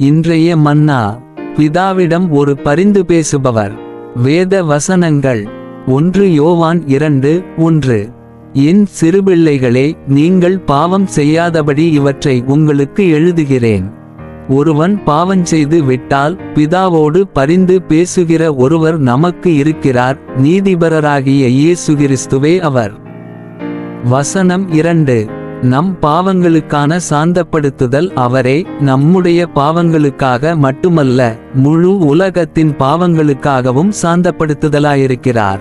இன்றைய மன்னா பிதாவிடம் ஒரு பரிந்து பேசுபவர். வேத வசனங்கள் ஒன்று யோவான் இரண்டு ஒன்று. என் சிறுபிள்ளைகளே நீங்கள் பாவம் செய்யாதபடி இவற்றை உங்களுக்கு எழுதுகிறேன். ஒருவன் பாவம் செய்து விட்டால் பிதாவோடு பரிந்து பேசுகிற ஒருவர் நமக்கு இருக்கிறார் நீதிபரராகிய இயேசு கிறிஸ்துவே அவர். வசனம் இரண்டு. நம் பாவங்களுக்கான சாந்தப்படுத்துதல் அவரே நம்முடைய பாவங்களுக்காக மட்டுமல்ல முழு உலகத்தின் பாவங்களுக்காகவும் சாந்தப்படுத்துதலாயிருக்கிறார்.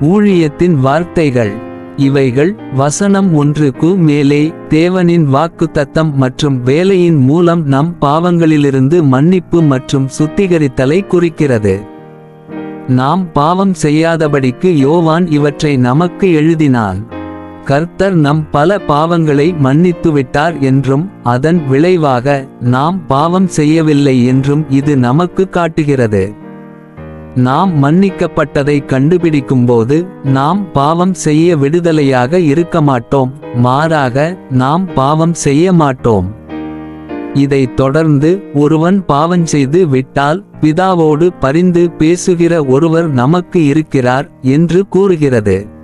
ஊழியத்தின் வார்த்தைகள் இவைகள் வசனம் ஒன்றுக்கு மேலே தேவனின் வாக்குத்தத்தம் மற்றும் வேலையின் மூலம் நம் பாவங்களிலிருந்து மன்னிப்பு மற்றும் சுத்திகரித்தலை குறிக்கிறது. நாம் பாவம் செய்யாதபடிக்கு யோவான் இவற்றை நமக்கு எழுதினான். கர்த்தர் நம் பல பாவங்களை மன்னித்துவிட்டார் என்றும் அதன் விளைவாக நாம் பாவம் செய்யவில்லை என்றும் இது நமக்கு காட்டுகிறது. நாம் மன்னிக்கப்பட்டதை கண்டுபிடிக்கும்போது நாம் பாவம் செய்ய விடுதலையாக இருக்க மாட்டோம் மாறாக நாம் பாவம் செய்ய மாட்டோம். இதைத் தொடர்ந்து ஒருவன் பாவம் செய்து விட்டால் பிதாவோடு பரிந்து பேசுகிற ஒருவர் நமக்கு இருக்கிறார் என்று கூறுகிறது.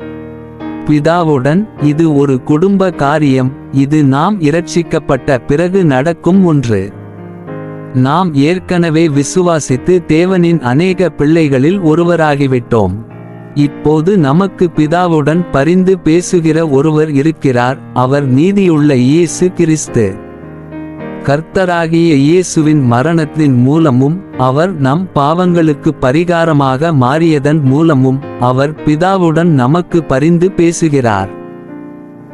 பிதாவுடன் இது ஒரு குடும்ப காரியம் இது நாம் இரட்சிக்கப்பட்ட பிறகு நடக்கும் ஒன்று. நாம் ஏற்கனவே விசுவாசித்து தேவனின் அநேக பிள்ளைகளில் ஒருவராகிவிட்டோம். இப்போது நமக்கு பிதாவுடன் பரிந்து பேசுகிற ஒருவர் இருக்கிறார் அவர் நீதியுள்ள இயேசு கிறிஸ்து. கர்த்தராகிய இயேசுவின் மரணத்தின் மூலமும் அவர் நம் பாவங்களுக்கு பரிகாரமாக மாறியதன் மூலமும் அவர் பிதாவுடன் நமக்கு பரிந்து பேசுகிறார்.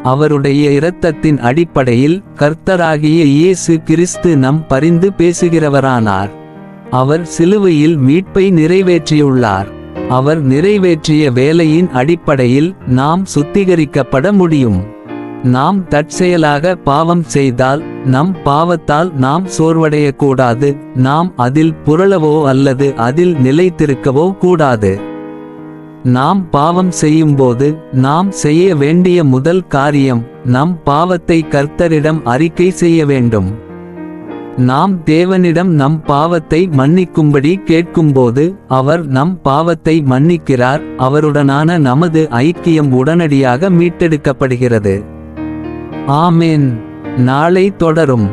அவருடைய இரத்தத்தின் அடிப்படையில் கர்த்தராகிய இயேசு கிறிஸ்து நம் பரிந்து பேசுகிறவரானார். அவர் சிலுவையில் மீட்பை நிறைவேற்றியுள்ளார். அவர் நிறைவேற்றிய வேலையின் அடிப்படையில் நாம் சுத்திகரிக்கப்பட முடியும். நாம் தற்செயலாக பாவம் செய்தால் நம் பாவத்தால் நாம் சோர்வடையக்கூடாது நாம் அதில் புரளவோ அல்லது அதில் நிலைத்திருக்கவோ கூடாது. நாம் பாவம் செய்யும்போது நாம் செய்ய வேண்டிய முதல் காரியம் நம் பாவத்தை கர்த்தரிடம் அறிக்கை செய்ய வேண்டும். நாம் தேவனிடம் நம் பாவத்தை மன்னிக்கும்படி கேட்கும்போது அவர் நம் பாவத்தை மன்னிக்கிறார் அவருடனான நமது ஐக்கியம் உடனடியாக மீட்டெடுக்கப்படுகிறது. ஆமேன். நாளை தொடரும்.